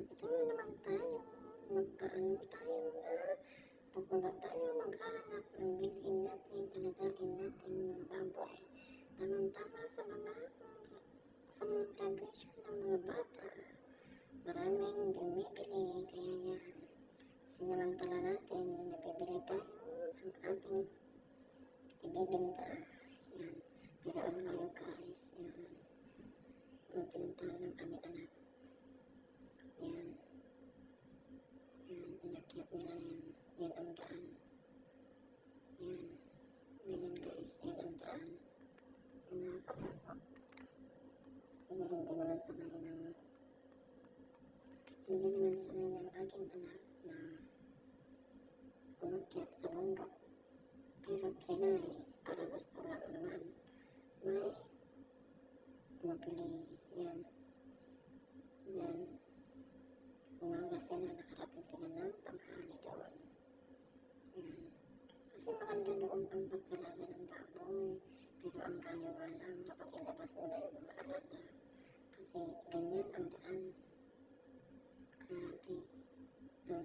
Na naman tayo. Magpaano tayo na pupunta tayo maghanap ng bilhin natin, talagain natin mga baboy. Tamang-tama sa mga sa mga graduation ng mga bata. Maraming bumibili, kaya yan. Sinamantala natin, nabibili tayo ng ating ibibenta. Yan. Pero ang layo guys, yan. Ang pinuntahan ng aming anak. Yan. Yan, nila yan. Yan ang daan. Yan. Ganyan guys, yan ang daan. Yung mga kapatid. Sige, hindi naman sanay ng hindi naman sanay ng aking anak na umakyat sa bundok. Pero trinay, para gusto lang naman. May mabili. Ang pagkalaga ng baboy. Pero ang nga lang kapag ilabas mo na. Kasi ganyan ang daan. Grabe. Ang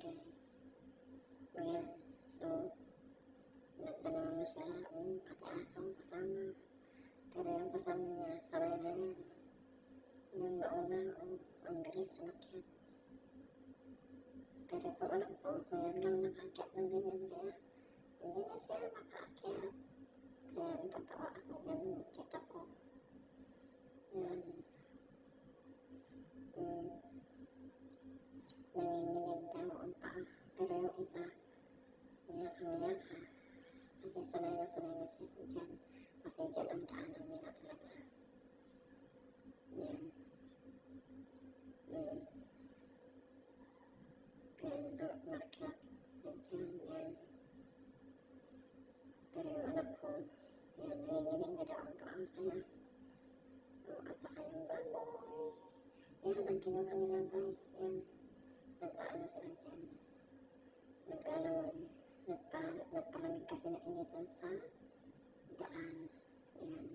guys. Siya. Um, asong kasama. Pero yung kasama niya, sanay na yan. Yung nauna, um, ang dari itu anak udah anak kakek tentunya dia intinya sih anak kakek yang tertawa aku kan kita kok yang, hmm, nanginginig daw ang paa pero yung isa niyakang niyaka kasi sanay na sanay na siya sa dyan nanginginig na daw ang paa. Kaya, oh, at saka yung baboy. Yan ang ginawa nila guys. Yan. Nag-ano sila dyan. Nag-ano, nagpa, nagpalamig kasi na initan sa daan. Yan.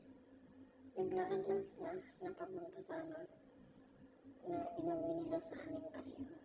Naglakad lang sila na papunta sa ano, na inuwi nila sa aming baryo.